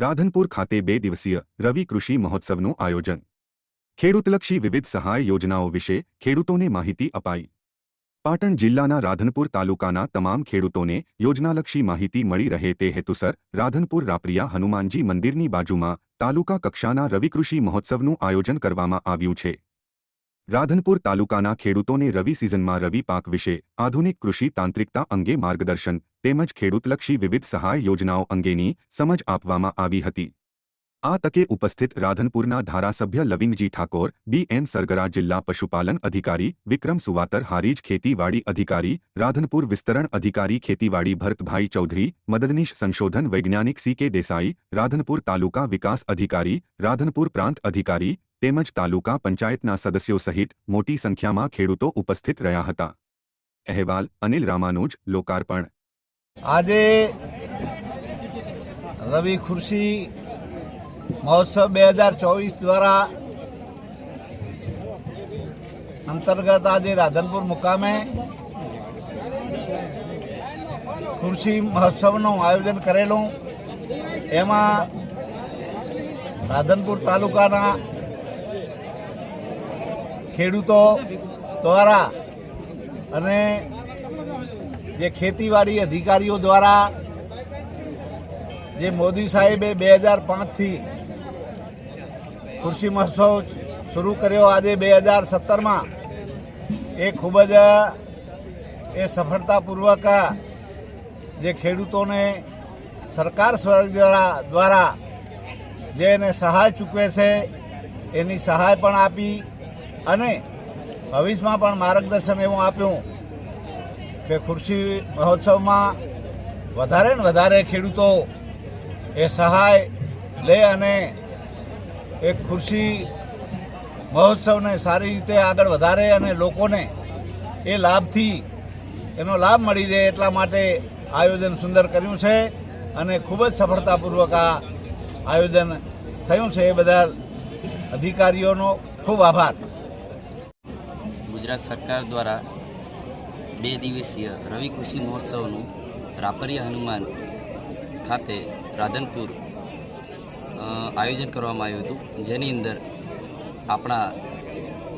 રાધનપુર ખાતે બે દિવસીય રવિ કૃષિ મહોત્સવનું આયોજન. ખેડૂતલક્ષી વિવિધ સહાય યોજનાઓ વિશે ખેડૂતોને માહિતી અપાઈ. પાટણ જિલ્લાના રાધનપુર તાલુકાના તમામ ખેડૂતોને યોજનાલક્ષી માહિતી મળી રહે તે હેતુસર રાધનપુર રાપ્રિયા હનુમાનજી મંદિરની બાજુમાં તાલુકા કક્ષાના રવિકૃષિ મહોત્સવનું આયોજન કરવામાં આવ્યું છે. રાધનપુર તાલુકાના ખેડૂતોને રવિ સિઝનમાં રવિ પાક વિશે આધુનિક કૃષિ તાંત્રિકતા અંગે માર્ગદર્શન તેમજ ખેડૂતલક્ષી વિવિધ સહાય યોજનાઓ અંગેની સમજ આપવામાં આવી હતી આ તકે ઉપસ્થિત રાધનપુરના ધારાસભ્ય લવિંગજી ઠાકોર બીએમ સરગરા જિલ્લા પશુપાલન અધિકારી વિક્રમ સુવાતર હારીજ ખેતીવાડી અધિકારી રાધનપુર વિસ્તરણ અધિકારી ખેતીવાડી ભરતભાઈ ચૌધરી મદદનીશ સંશોધન વૈજ્ઞાનિક સી કે દેસાઈ રાધનપુર તાલુકા વિકાસ અધિકારી રાધનપુર પ્રાંત અધિકારી તેમજ તાલુકા પંચાયતના સદસ્યો સહિત મોટી સંખ્યામાં ખેડૂતો ઉપસ્થિત રહ્યા હતા. અહેવાલ અનિલ રામાનુજ લોકાર્પણ. આજે રવિ ખુરશી મહોત્સવ બે હજાર ચોવીસ દ્વારા અંતર્ગત આજે રાધનપુર મુકામે ખુરશી મહોત્સવનું આયોજન કરેલું. એમાં રાધનપુર તાલુકાના ખેડૂતો દ્વારા અને જે ખેતીવાડી અધિકારીઓ દ્વારા જે મોદી સાહેબે બે હજાર પાંચથી કૃષિ મહોત્સવ શરૂ કર્યો આજે બે હજાર સત્તરમાં, એ ખૂબ જ, એ સફળતાપૂર્વક જે ખેડૂતોને સરકાર દ્વારા જે એને સહાય ચૂકવે છે, એની સહાય પણ આપી અને ભવિષ્યમાં પણ માર્ગદર્શન એવું આપ્યું કે ખુરશી મહોત્સવમાં વધારે ને વધારે ખેડૂતો એ સહાય લે અને એક ખુરશી મહોત્સવને સારી રીતે આગળ વધારે અને લોકોને એ લાભથી એનો લાભ મળી રહે એટલા માટે આયોજન સુંદર કર્યું છે અને ખૂબ જ સફળતાપૂર્વક આ આયોજન થયું છે. એ બધા અધિકારીઓનો ખૂબ આભાર. ગુજરાત સરકાર દ્વારા બે દિવસીય રવિ કૃષિ મહોત્સવનું રાપરિયા હનુમાન ખાતે રાધનપુર આયોજન કરવામાં આવ્યું હતું. જેની અંદર આપણા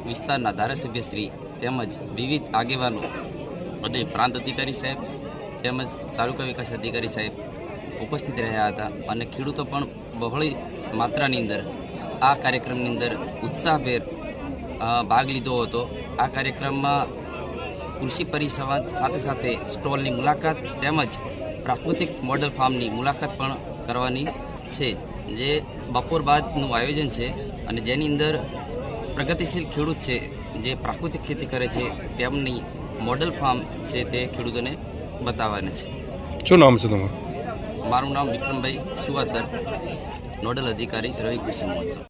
વિસ્તારના ધારાસભ્યશ્રી તેમજ વિવિધ આગેવાનો, અને પ્રાંત અધિકારી સાહેબ તેમજ તાલુકા વિકાસ અધિકારી સાહેબ ઉપસ્થિત રહ્યા હતા અને ખેડૂતો પણ બહોળી માત્રાની અંદર આ કાર્યક્રમની અંદર ઉત્સાહભેર ભાગ લીધો હતો. આ કાર્યક્રમમાં કૃષિ પરિસંવાદ સાથે સાથે સ્ટોલની મુલાકાત તેમજ પ્રાકૃતિક મોડલ ફાર્મની મુલાકાત પણ કરવાની છે જે બપોર બાદનું આયોજન છે અને જેની અંદર પ્રગતિશીલ ખેડૂત છે જે પ્રાકૃતિક ખેતી કરે છે તેમની મોડલ ફાર્મ છે તે ખેડૂતોને બતાવવાના છે. શું નામ છે તમારું? મારું નામ વિક્રમભાઈ સુવાતર નોડલ અધિકારી રવિ કૃષિ મહોત્સવ